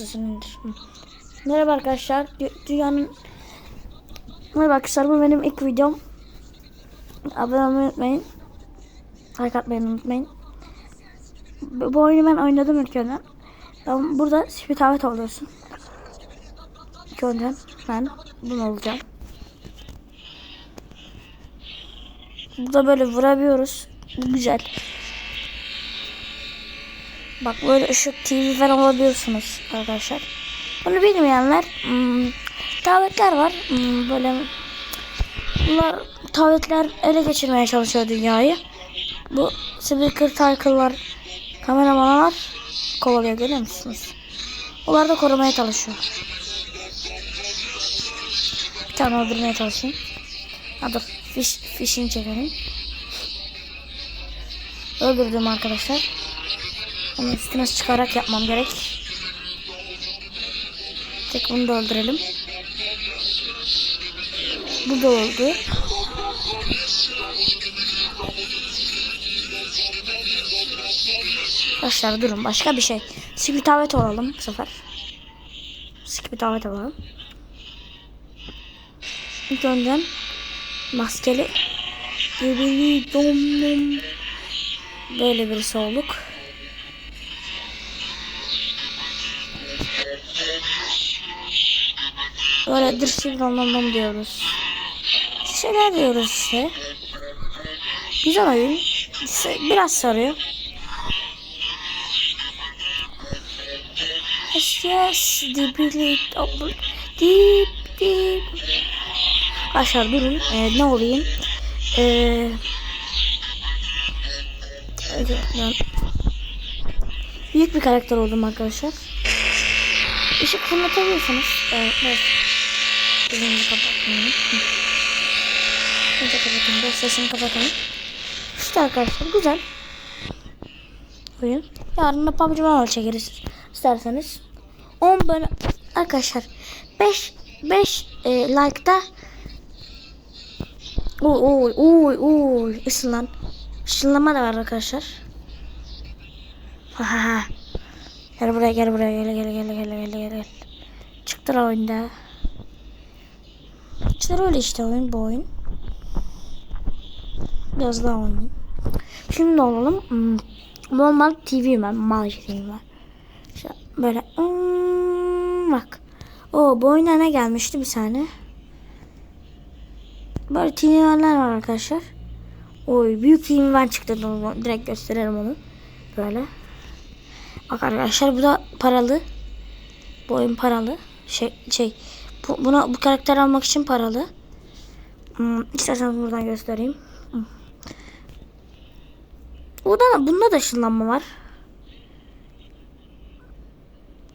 Hı. Merhaba arkadaşlar. Dü- Dünyanın Merhaba arkadaşlar bu benim ilk videom. Abone olmayı unutmayın. Like atmayı unutmayın. Bu, oyunu ben oynadım ilk önden. Ben burada spitavet oluyorsun. İlk önden ben bunu olacağım. Burada böyle vurabiliyoruz. Güzel. Bak böyle ışık TV falan alabiliyorsunuz arkadaşlar. Bunu bilmeyenler hmm, davetler var. Hmm, böyle bunlar davetler ele geçirmeye çalışıyor dünyayı. Bu speaker taycılar, kameramanlar kovalıyor görüyor musunuz? Onlar da korumaya çalışıyor. Bir tane öldürmeye çalışayım. Ha dur fiş, fişini çekelim. Öldürdüm arkadaşlar. Onun üstüne çıkarak yapmam gerek. Tek bunu da öldürelim. Bu da oldu. Arkadaşlar durun başka bir şey. Skibitavet olalım bu sefer. Skibitavet olalım. İlk önden maskeli böyle birisi olduk. Böyle dırşık anlamam diyoruz. Şeyler diyoruz işte. Güzel oyun. İşte Biraz sarıyor. Yes yes. Double. Dip dip. Aşağı durun. Ee, ne olayım? Ee, büyük bir karakter oldum arkadaşlar. Işık fırlatabiliyorsunuz. Evet, evet. Gözümüzü kapatmayalım. Hı. Önce kapatalım. Biraz sesini kapatalım. İşte arkadaşlar güzel. Oyun. Yarın da PUBG Mobile çekeriz. İsterseniz. 10 böyle arkadaşlar 5 5 e, like'da Oy oy oy oy ısınlan. Işınlama da var arkadaşlar. Ha ha ha. Gel buraya gel buraya gel gel gel gel gel gel. Çıktı oyunda. İşte öyle işte oyun bu oyun. Biraz daha oynayayım. Şimdi olalım. Hmm, Normal TV ben. Mal TV ben. İşte böyle. Hmm, bak. O bu oyuna ne gelmişti bir saniye. Böyle TV'ler var arkadaşlar. Oy büyük TV ben çıktı. Direkt gösteririm onu. Böyle. Bak arkadaşlar bu da paralı. Bu oyun paralı. Şey şey bu, buna bu karakter almak için paralı. Hmm, isterseniz buradan göstereyim. Hmm. Da bunda da ışınlanma var.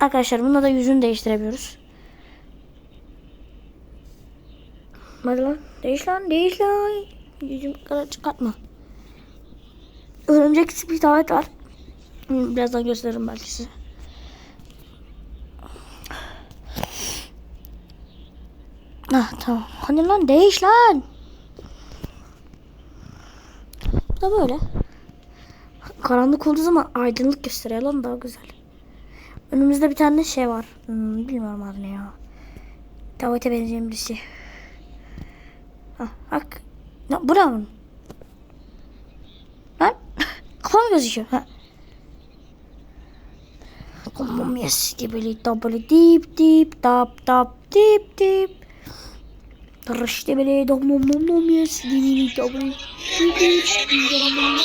Arkadaşlar bunda da yüzünü değiştirebiliyoruz. Hadi lan. Değiş lan. Değiş lan. Yüzüm kara çıkartma. Örümcek bir davet var. Birazdan gösteririm belki size. Ah tamam. Hadi lan değiş lan. Bu da böyle. Karanlık olduğu zaman aydınlık gösteriyor lan daha güzel. Önümüzde bir tane şey var. Hmm, bilmiyorum adı ne ya. Davete benzeyen birisi. Ah, bak. Ya, bravo. Lan. Kafam gözüküyor. Ha. Komum yes gibi double deep deep tap tap deep deep. Tırıştı böyle dom dom dom dom yes gibi double deep deep deep.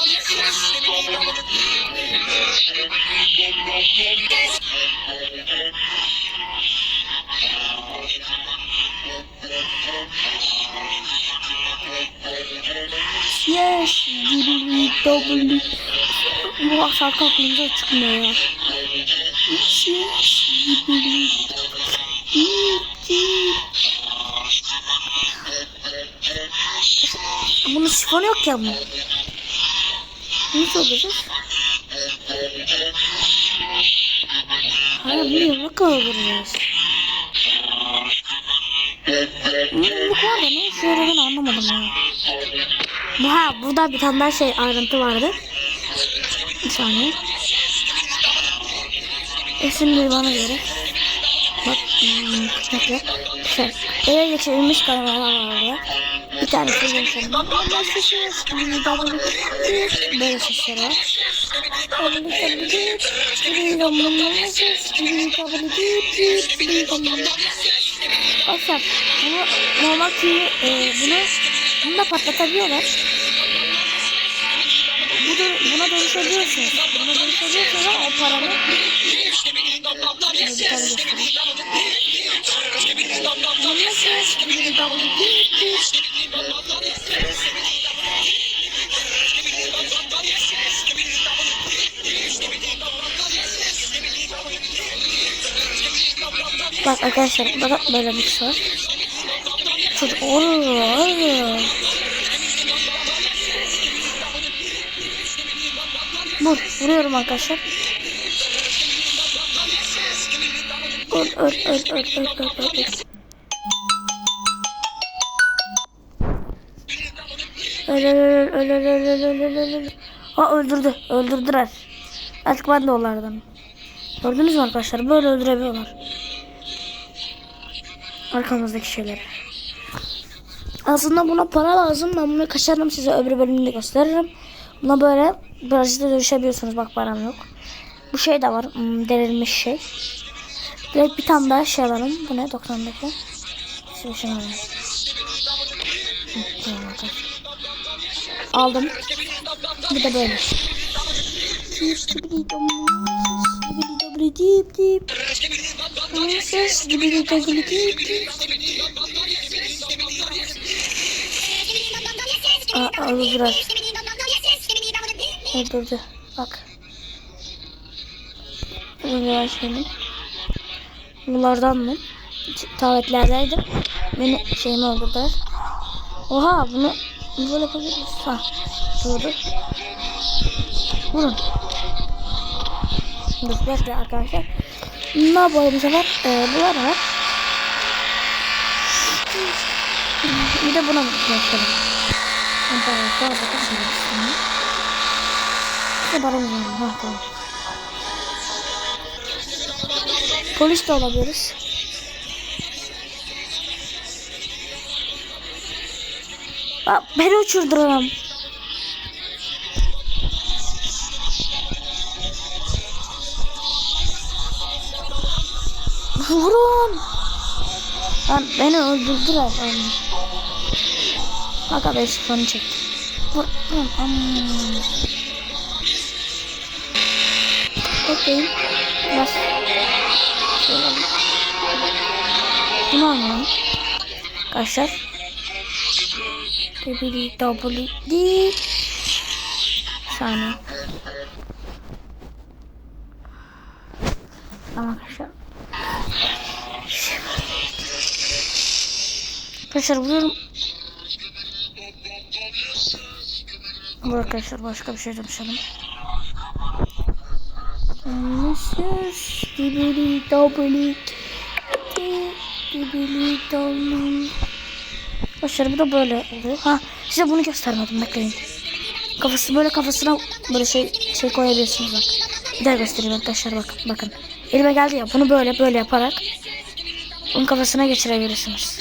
Yes gibi double. Bu şarkı aklımıza çıkmıyor. Bunun sifonu yok ya bunun. Nasıl olacak? Hayır bilmiyorum ne kadar vuracağız. Bu kadar da ne işe yaradığını anlamadım ya. Bu ha burada bir tane daha şey ayrıntı vardı. Bir saniye. Resim duymana göre. Bak kısmetle. Şey, ele geçirilmiş kameralar oluyor. Bir tane kızın sonunda. Böyle sesler var. Aslan bunu normal ki e, bunu bunu da patlatabiliyorlar. Bu da dönüşebiliyorsunuz. Buna dönüşebiliyorsunuz ama o göstereyim. Bak arkadaşlar da böyle bir şey var. Çocuk ooo. Vur, vuruyorum arkadaşlar. Öl, öl, öl, öl, öl, öl, öl, öl. Öl, öl, öl, öl, öl, öl, öl, öl, öl, öl. Ha öldürdü, öldürdüler. Artık ben de onlardan. Gördünüz mü arkadaşlar? Böyle öldürebiliyorlar. Arkamızdaki şeyleri. Aslında buna para lazım. Ben bunu kaçarım size öbür bölümde gösteririm. Buna böyle birazcık da dönüşebiliyorsunuz. Bak param yok. Bu şey de var. Hmm, delirmiş şey. Direkt bir tane daha şey alalım. Bu ne? 90'daki. Şöyle şunu alalım. Aldım. Bir de böyle. Aa, öldürdüler. Öldürdü. Bak. Öldürdüler seni. Bunlardan mı? Tuvaletlerdeydi. Beni şeyimi öldürdüler. Oha bunu böyle yapabiliriz. Ha. Doğru. Vurun. Dur bekle arkadaşlar. Ne yapalım bu sefer? Ee, bu var. Bir de buna. Tamam, sonra bakalım. İşte bana mı? Ha tamam. Polis de olabiliriz. Bak beni uçurduram. Vurun. Lan beni öldürdüler. Bak abi sıfırını çek. Vur. Vur. Bekleyin. Biraz. Şöyle. Bunu alalım. Arkadaşlar. Double double di. Saniye. Tamam arkadaşlar. Arkadaşlar vuruyorum. Bu arkadaşlar başka bir şey demişelim. Mrs. Dibili Dobili Dibili Dobili Arkadaşlar bu da böyle oluyor. Ha size bunu göstermedim bekleyin. Kafası böyle kafasına böyle şey şey koyabilirsiniz bak. Bir daha göstereyim arkadaşlar bak bakın. Elime geldi ya bunu böyle böyle yaparak onun kafasına geçirebilirsiniz.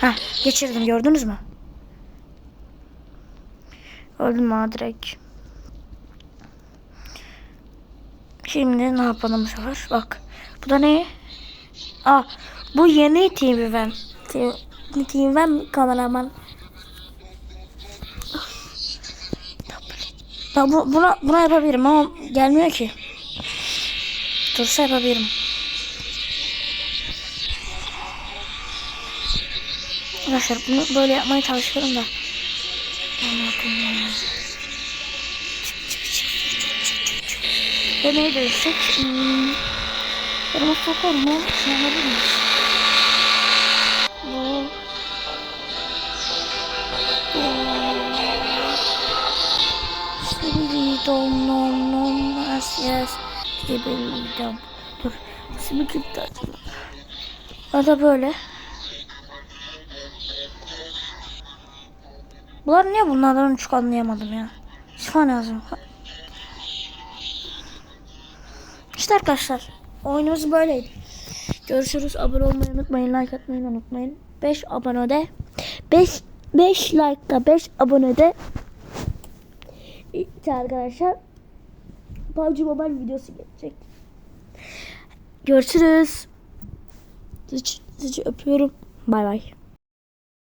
Ha geçirdim gördünüz mü? Öldüm ha direkt. Şimdi ne yapalım bu sefer? Bak. Bu da ne? Aa, bu yeni TV Van. TV Van kameraman. Ya bu, buna, buna yapabilirim ama gelmiyor ki. Dursa yapabilirim. Arkadaşlar bunu böyle yapmaya çalışıyorum da. Ve Deneye dönüşecek. Hmm. Yarama sokarım o. Ne olabilir? Bu. Bu. Şimdi dom nom nom. Yes yes. Şimdi belli dom. Dur. Şimdi klip de O da böyle. Bunlar niye bunlardan çık anlayamadım ya. Çıkma lazım. İşte arkadaşlar oyunumuz böyleydi. Görüşürüz. Abone olmayı unutmayın. Like atmayı unutmayın. 5 abonede 5 5 like'da 5 abonede İşte arkadaşlar PUBG Mobile videosu gelecek. Görüşürüz. Sizi, sizi öpüyorum. Bay bay.